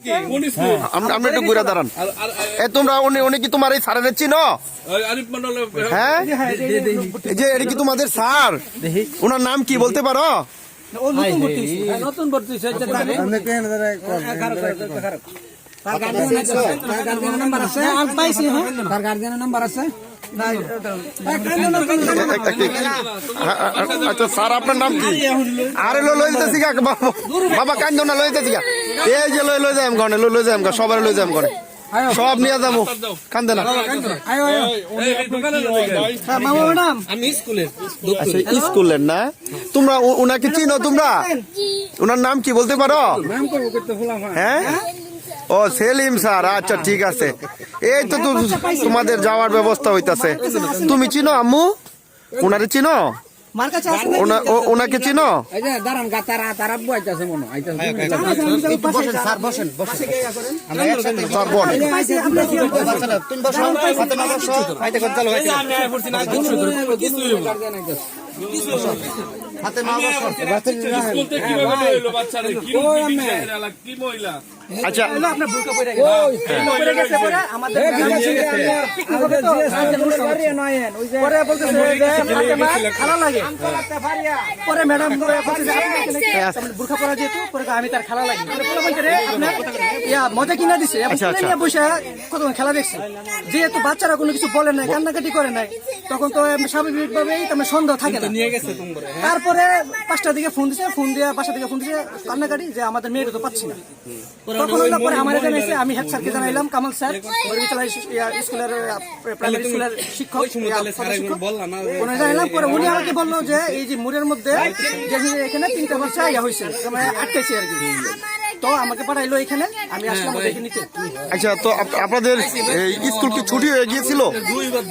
কোন স্কুল? আম- আপনি একটু ঘুরে দাঁড়ান। এ তোমরা উনি উনি কি তোমার এই স্যারের চিনো? মন্ডল হ্যাঁ? যে এটা কি তোমাদের স্যার? ওনার নাম কি বলতে পারো? নতুন তারে- গার্জিয়ানের নাম্বার আছে? হ্যাঁ তার গার্জিয়ানের নাম্বার আছে? আচ্ছা স্যার আপনার নাম কি? আরে লো লই যেতেছি বাবা বাবা কান্দো না লই যেতেছি এই যে লই লই যাইম গনে লই লই যাইম গা সবার লই যাইম গনে। সব নিয়ে যাব কান্দে না। হ্যাঁ, আচ্ছা স্কুলের না? তোমরা উনাকে চিনো তোমরা? ওনার নাম কি বলতে পারো? ফুলাম হ্যাঁ? ও সেলিম স্যার আচ্ছা ঠিক আছে। এই তো তোমাদের যাওয়ার ব্যবস্থা হইতাছে। তুমি চিনো আম্মু? ওনারে চিনো? ওনাকে চিনো? তুমি হাতে বসো স্কুল থেকে কীভাবে বাচ্চারা কি মহিলা আচ্ছা আপনার বুলকা পড়ে গেছে পরে আমাদের আমাদের পরে বলতেছে খালা লাগে পরে ম্যাডাম করে বলছে যে আপনি বুরখা পরা যেহেতু পরে আমি তার খেলা লাগি পরে বলে বলছে রে আপনার ইয়া মজা কিনা দিছে আচ্ছা, আচ্ছা। বসে কতক্ষণ খেলা দেখছে যেহেতু বাচ্চারা কোনো কিছু বলে নাই কান্নাকাটি করে নাই তখন তো স্বাভাবিক ভাবেই তোমার সন্দেহ থাকে না নিয়ে তারপরে পাঁচটার দিকে ফোন দিছে ফোন দিয়ে পাঁচটার দিকে ফোন দিছে কান্নাকাটি যে আমাদের মেয়েটা তো পাচ্ছি না। তখন হলো পরে আমার এখানে এসে আমি হেড স্যারকে জানাইলাম কামাল স্যার বরিশাল স্কুলের প্রাইমারি স্কুলের শিক্ষক ওনার জানাইলাম পরে উনি আমাকে বলল যে এই যে মুড়ের মধ্যে যে এখানে তিনটা বছর ইয়া হয়েছে আটকেছে আর কি। তো আমাকে পাঠাইলো এখানে আমি আসলাম দেখে নিতে। আচ্ছা তো আপনাদের স্কুল কি ছুটি হয়ে গিয়েছিল?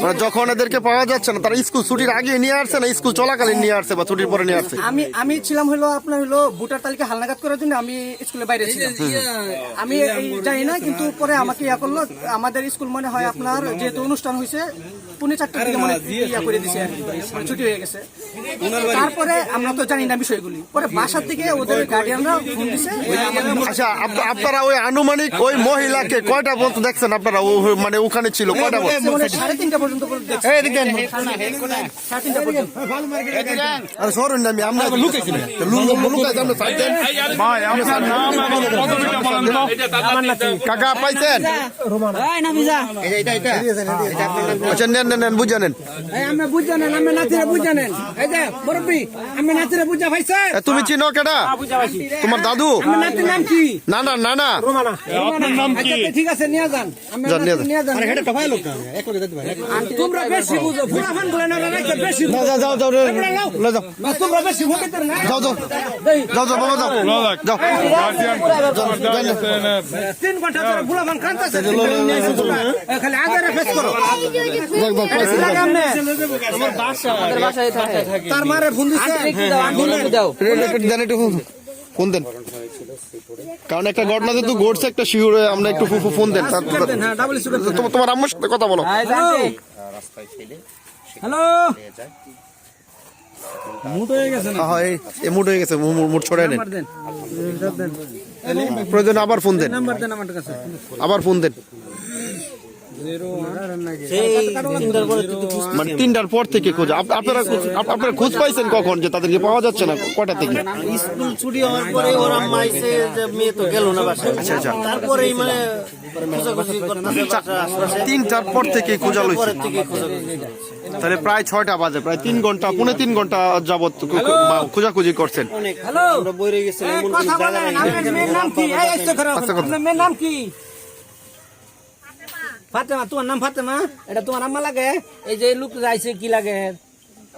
মানে যখন এদেরকে পাওয়া যাচ্ছে না তারা স্কুল ছুটির আগে নিয়ে আসছে না স্কুল চলাকালীন নিয়ে আসছে বা ছুটির পরে নিয়ে আসছে? আমি আমি ছিলাম হলো আপনার হলো ভোটার তালিকা হালনাগাদ করার জন্য আমি স্কুলের বাইরে ছিলাম। আমি জানি না কিন্তু পরে আমাকে ইয়া করল আমাদের স্কুল মনে হয় আপনার যেহেতু অনুষ্ঠান হয়েছে পুনে চারটার দিকে মনে ইয়া করে দিছে আর কি, মানে ছুটি হয়ে গেছে তারপরে আমরা তো জানি না বিষয়গুলি পরে বাসার থেকে ওদের গার্ডিয়ানরা ফোন দিছে আচ্ছা আপনারা ওই আনুমানিক ওই মহিলাকে কয়টা পর্যন্ত দেখছেন আপনারা ও- মানে ওখানে ছিল কয়টা পর্যন্ত মানে সাড়ে তিনটা পর্যন্ত আরে সরুন আমি আমরা কাকা পাইছেন এই যে এটা এটা এটা আচ্ছা নেন নেন বুঝে নেন। তুমি চিনো কেটা তোমার দাদু? আমার নাম কি? না না না না আপনার নাম কি? আচ্ছা, ঠিক আছে নিয়ে যান। তোমরা বেশি বুঝো বেশি যাও যাও তোমরা বেশি যাও যাও। যাও যাও বাবা যাও। যাও। তিন ঘণ্টা ধরে ফুলাফান কান্তাছে খালি আগে ফেস করো। যাও যাও পাইছি তার মারে ফোন একটু ফোন- দেন। কারণ একটা ঘটনা যেহেতু ঘটছে একটা শিওর আমরা একটু ফো- ফো- ফোন দেন। হ্যাঁ ডাবল সুগার তোমার আম্মুর সাথে কথা বলো। হ্যালো হয়ে হ্যাঁ হয়ে প্রয়োজন আবার ফোন দেন। নাম্বার দেন আমার কাছে। আবার ফোন দেন। মানে তিনটার পর থেকে খোঁজ। আপনারা আপনারা খোঁজ পাইছেন কখন যে তাদেরকে পাওয়া যাচ্ছে না কয়টা থেকে? স্কুল ছুটি হওয়ার পরে ওরা মাইছে যে মেয়ে তো গেল না বাসায়। আচ্ছা। তারপরেই মানে খোঁজাখুঁজি করতেছে বাসার আশপাশে তিনটার পর থেকে খোঁজা লইছে তাহলে প্রায় ছয়টা বাজে প্রায় তিন ঘণ্টা পুনে তিন ঘণ্টা যাবৎ খোঁজাখুঁজি করছেন। আচ্ছা, কথা। আপনার মেয়ের নাম কি ফাতেমা তোমার নাম ফাতেমা? এটা তোমার আম্মা লাগে? এই যে লোক যাইছে কি লাগে?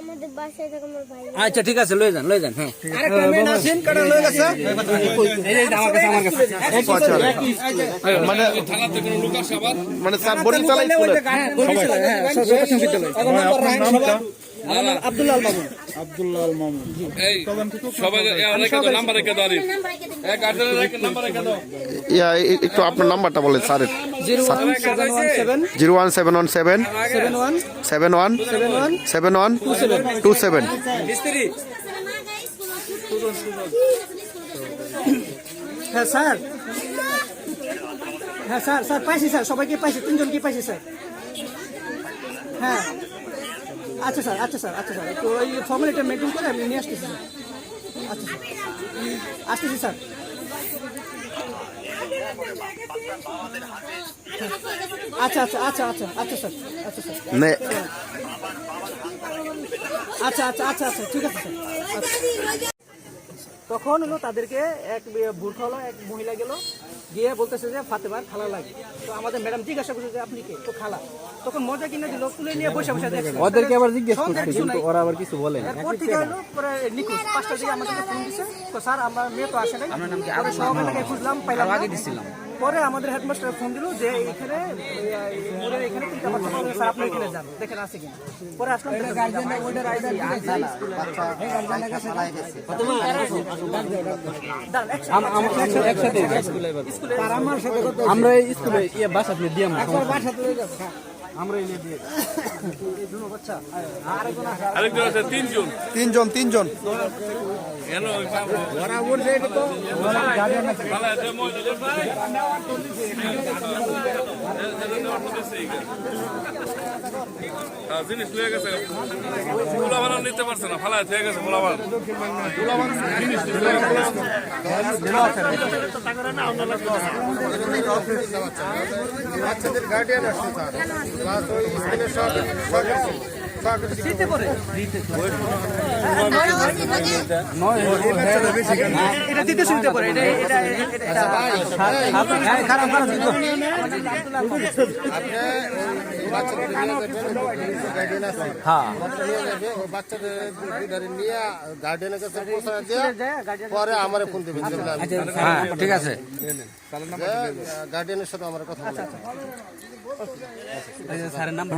আমাদের বাসায় থাকে আমার ভাই। আচ্ছা ঠিক আছে লয়ে যান লয়ে যান হ্যাঁ। আরেকটা মেয়ে আছেন কাটা লয়ে গেছে? এই যে আমার কাছে আমার কাছে। মানে থানাতে কোনো লোক আসে আবার? মানে স্যার বরিশাল স্কুলে হ্যাঁ বরিশাল হ্যাঁ সরকারি বিদ্যালয় আমার নাম আব্দুল্লাহ আল মামুন। এই সবাই এ, রেখে নাম্বার রেখে দাও আরিফ। নাম্বার রেখে দেন। এক আঠেরো নাম্বার রেখে দাও। ইয়া একটু আপনার নাম্বারটা বলেন স্যারের। Zero one seven one seven. Zero one seven one seven. Seven one. Seven one seven one seven one two seven হ্যাঁ স্যার। হ্যাঁ স্যার স্যার পাইছি স্যার সবাইকে পাইছি তিনজনকে পাইছি স্যার। হ্যাঁ। আচ্ছা স্যার আচ্ছা স্যার আচ্ছা স্যার তো ওই ফর্মালিটি মেনটেন করে আমি নিয়ে আসতেছি স্যার। আচ্ছা স্যার। আসতেছি স্যার। আচ্ছা আচ্ছা আচ্ছা আচ্ছা আচ্ছা স্যার আচ্ছা স্যার আচ্ছা আচ্ছা আচ্ছা আচ্ছা ঠিক আছে স্যার আচ্ছা। তখন হলো তাদেরকে এক বুড়ো হলো এক মহিলা গেল গিয়ে বলতেছে যে ফাতেমার খালা লাগে তো আমাদের ম্যাডাম জিজ্ঞাসা করছে যে আপনি কে? তো খালা। তখন মজা কিনে দিল তুলে নিয়ে বসে বসে দেখছে। ওদেরকে আবার জিজ্ঞেস করছে কিন্তু ওরা আবার কিছু বলে না এরপর থেকে হলো পরে নিখোঁজ। পাঁচটা দিকে আমাদের ফোন দিছে। তো স্যার আমার মেয়ে তো আসে নাই। আমরা নাম কি পরে সহকারীকে খুঁজলাম পাইলাম আগে দিছিলাম। পরে আমাদের হেডমাস্টার ফোন দিল যে এখানে মোড়ের এখানে তিনটা বাচ্চা পাওয়া গেছে, আপনি এখানে যান দেখেন আছে কিনা। পরে আসলাম আমরা স্কুলে ইয়ে বাসা দিয়ে আরেকজন আছে তিনজন তিনজন তিনজন ভালো আছে, মহিলাদের ভাই। হ্যাঁ, জিনিস লয়ে গেছে পোলাবান নিতে পারছে না, ফালায় থেকে গেছে পোলাবান জিনিস লয়ে গেছে। বাচ্চাদের গার্ডিয়ান আসছে স্যার প্লাস ওই স্কুলের শীতে পরে? হ্যাঁ। আমারে ফোন দেবেন আমি- হ্যাঁ ঠিক আছে। গার্ডিয়ানের সাথে আমার কথা বলে। স্যারের নাম্বার